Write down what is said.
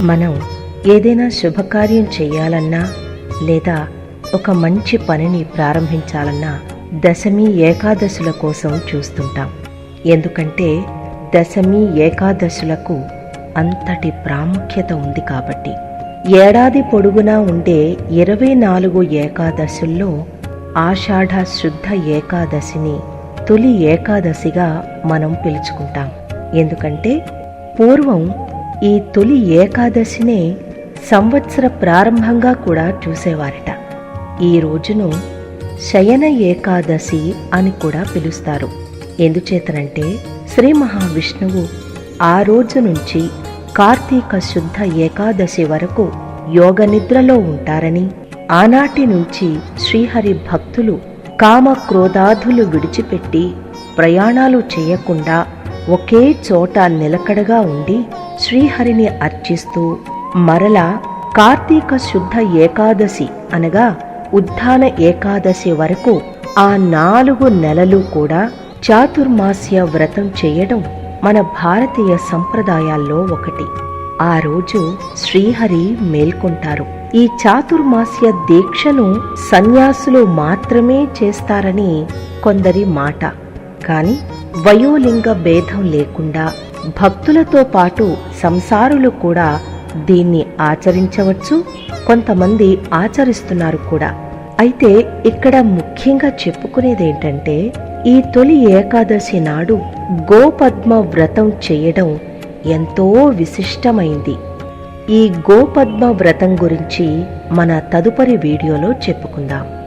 మనం ఏదైనా శుభకార్యం చేయాలన్నా లేదా ఒక మంచి పనిని ప్రారంభించాలన్నా దశమి ఏకాదశుల కోసం చూస్తుంటాం. ఎందుకంటే దశమి ఏకాదశులకు అంతటి ప్రాముఖ్యత ఉంది కాబట్టి. ఏడాది పొడుగునా ఉండే ఇరవై నాలుగు ఏకాదశుల్లో ఆషాఢ శుద్ధ ఏకాదశిని తొలి ఏకాదశిగా మనం పిలుచుకుంటాం. ఎందుకంటే పూర్వం ఈ తొలి ఏకాదశినే సంవత్సర ప్రారంభంగా కూడా చూసేవారట. ఈ రోజును శయన ఏకాదశి అని కూడా పిలుస్తారు. ఎందుచేతనంటే శ్రీ మహావిష్ణువు ఆ రోజు నుంచి కార్తీక శుద్ధ ఏకాదశి వరకు యోగ నిద్రలో ఉంటారని ఆనాటి నుంచి శ్రీహరి భక్తులు కామ క్రోధాధులు విడిచిపెట్టి ప్రయాణాలు చేయకుండా ఒకే చోట నిలకడగా ఉండి శ్రీహరిని అర్చిస్తూ మరలా కార్తీక శుద్ధ ఏకాదశి అనగా ఉద్ధాన ఏకాదశి వరకు ఆ నాలుగు నెలలు కూడా చాతుర్మాస్య వ్రతం చేయడం మన భారతీయ సంప్రదాయాల్లో ఒకటి. ఆ రోజు శ్రీహరి మేల్కొంటారు. ఈ చాతుర్మాస్య దీక్షను సన్యాసులు మాత్రమే చేస్తారని కొందరి మాట. కానీ వయోలింగ భేదం లేకుండా భక్తులతో పాటు సంసారులు కూడా దీన్ని ఆచరించవచ్చు. కొంతమంది ఆచరిస్తున్నారు కూడా. అయితే ఇక్కడ ముఖ్యంగా చెప్పుకునేది ఏంటంటే ఈ తొలి ఏకాదశి నాడు గోపద్మ వ్రతం చేయడం ఎంతో విశిష్టమైంది. ఈ గోపద్మ వ్రతం గురించి మన తదుపరి వీడియోలో చెప్పుకుందాం.